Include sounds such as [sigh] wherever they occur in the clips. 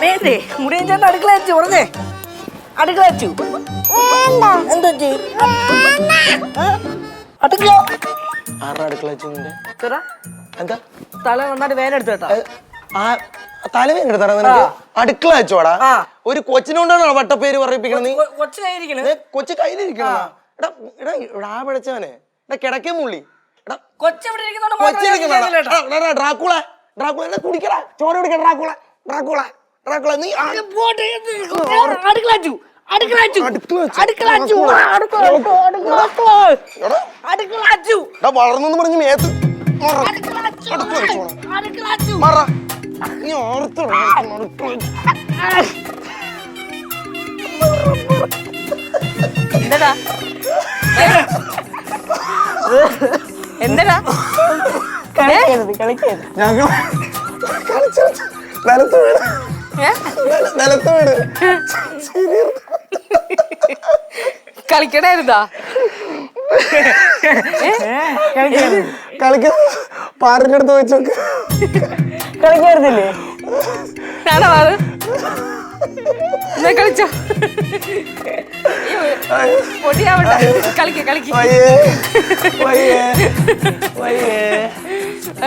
വേണ്ടേ. മുടിയൻ ചേട്ടൻ അടുക്കള വെച്ചു പറഞ്ഞേ അടുക്കള വെച്ചു എന്താ അടുക്കള. ആരുടെ അടുക്കള വെച്ചിട്ടുണ്ട് ചേട്ടാ എന്താ? തല നന്നായിട്ട് കേട്ടാ. ആ തലവേദന നിനക്ക്? അടുക്കള. ഒരു കൊച്ചിനോണ്ടാണോ വട്ടപ്പേര് പറയിപ്പിക്കണത് നീ? കൊച്ചു കയ്യിരിക്കണ് ഏ, കൊച്ചു കയ്യിലിരിക്കണ എടാ എടാ എടാ എടാ കിടക്കേ മുള്ളി. എടാ. കൊച്ചു ഡ്രാക്കുള. ഡ്രാക്കുള കുടിക്കടാ. ചോറ് കുടിക്കടാ ഡ്രാക്കുള. ഡ്രാക്കുള. നീ അടുക്കള വെച്ചു അടുക്കള വെച്ചു അടുക്കള വെച്ചു. അടുക്കള വെച്ചു അടുക്കള. വെച്ചു അടുക്കള വെച്ചു എടാ. അടുക്കള വെച്ചു എടാ വളർന്നു പറഞ്ഞു മേത്ത് മറ. നീ ഓർത്ത് എന്താടാ? എന്തടാ എന്തടാ? കളിക്കരുത് കളിക്കരുത്. ഞങ്ങൾ കളിച്ചു കളിച്ച്. നിലത്ത് വീണ്. കളിക്കണായിരുന്നാ? കളിക്കുന്ന പാറിന്റെ അടുത്ത് വെച്ചു കളിക്കായിരുന്നില്ലേ? കളിച്ചോ? കളിക്ക കളിക്ക.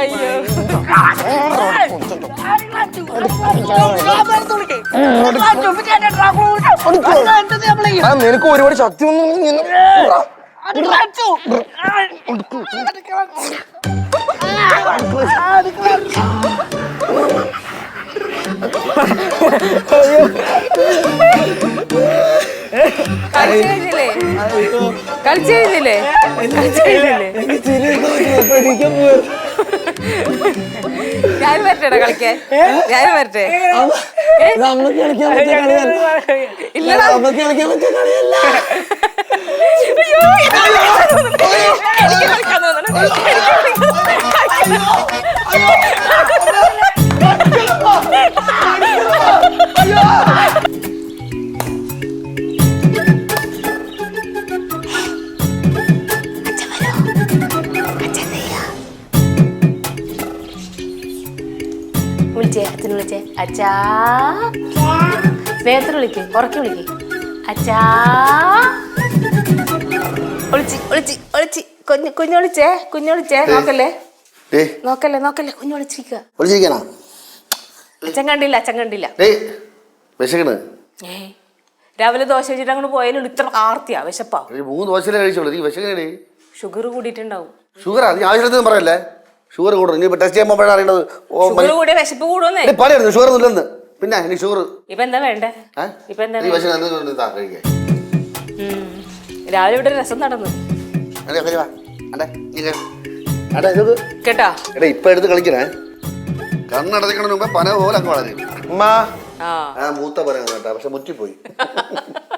അയ്യോ. നിനക്ക് ഒരുപാട് ശക്തി ഒന്നും കളിച്ചില്ലേ കളിച്ചില്ലേ കഴിഞ്ഞില്ലേ [laughs] ഞാൻ വരട്ടെടാ കളിക്കാൻ. ഞാൻ വരട്ടെ. അമ്മയ്ക്ക് കളിക്കാൻ പറ്റിയ കളിയല്ല. ഇല്ലടാ. അമ്മയ്ക്ക് കളിക്കാൻ പറ്റിയ കളിയല്ല. അയ്യോ, എനിക്ക് കളിക്കാൻ തോന്നണം. എനിക്ക് കളിക്കാൻ വിളിച്ചേ അച്ഛാ. സ്നേഹത്തിന് വിളിക്ക് ഉറക്കി വിളിക്ക്. അച്ഛാ. ഒളിച്ചി ഒളിച്ചി ഒളിച്ചി. കുഞ്ഞു കുഞ്ഞു കുഞ്ഞൊളിച്ചേ കുഞ്ഞു വിളിച്ചേ നോക്കല്ലേ? നോക്കല്ലേ നോക്കല്ലേ കുഞ്ഞു വിളിച്ചിരിക്കുക വിളിച്ചിരിക്കണോ അച്ഛൻ കണ്ടില്ല അച്ഛൻ കണ്ടില്ല. വിശക്കണ്. രാവിലെ ദോശ വെച്ചിട്ട് അങ്ങോട്ട് പോയാലും ഇത്ര ആർത്തിയാ വിശപ്പാ. മൂന്ന് ദോശയിലെ കഴിച്ചോളൂ ഷുഗർ കൂടിയിട്ടുണ്ടാവും. ഷുഗറാ നീ ആവശ്യത്തിന് പറയല്ലേ? ഷുഗർ കൂടും. ഇനി ടെസ്റ്റ് ചെയ്യുമ്പോൾ അറിയണത്. ഓ ഷുഗർ കൂടിയ വിശപ്പ് പറയായിരുന്നു ഷുഗർ പിന്നെ ഇനി ഷുഗർ ഇപ്പൊ എന്താ വേണ്ടേ? ഇപ്പൊ എന്താ നീ വേണ്ടേ? വിശക്കുന്ന ഇതാ കഴിക്കാൻ ഉം. രാവിലെ ഇവിടെ രസം നടന്നു. അതെ അതെ വാ. അതെ നീ കഴി. അതെ ഇത് കേട്ടാ? എടാ ഇപ്പൊ എടുത്ത് കളിക്കണേ. കണ്ണടച്ചിക്കണ മുമ്പേ പന പോലെ അങ്ങ് വളരെ. അമ്മ ആ. ആ മൂത്ത പന കേട്ടാ പക്ഷെ മുറ്റിപ്പോയി. [laughs]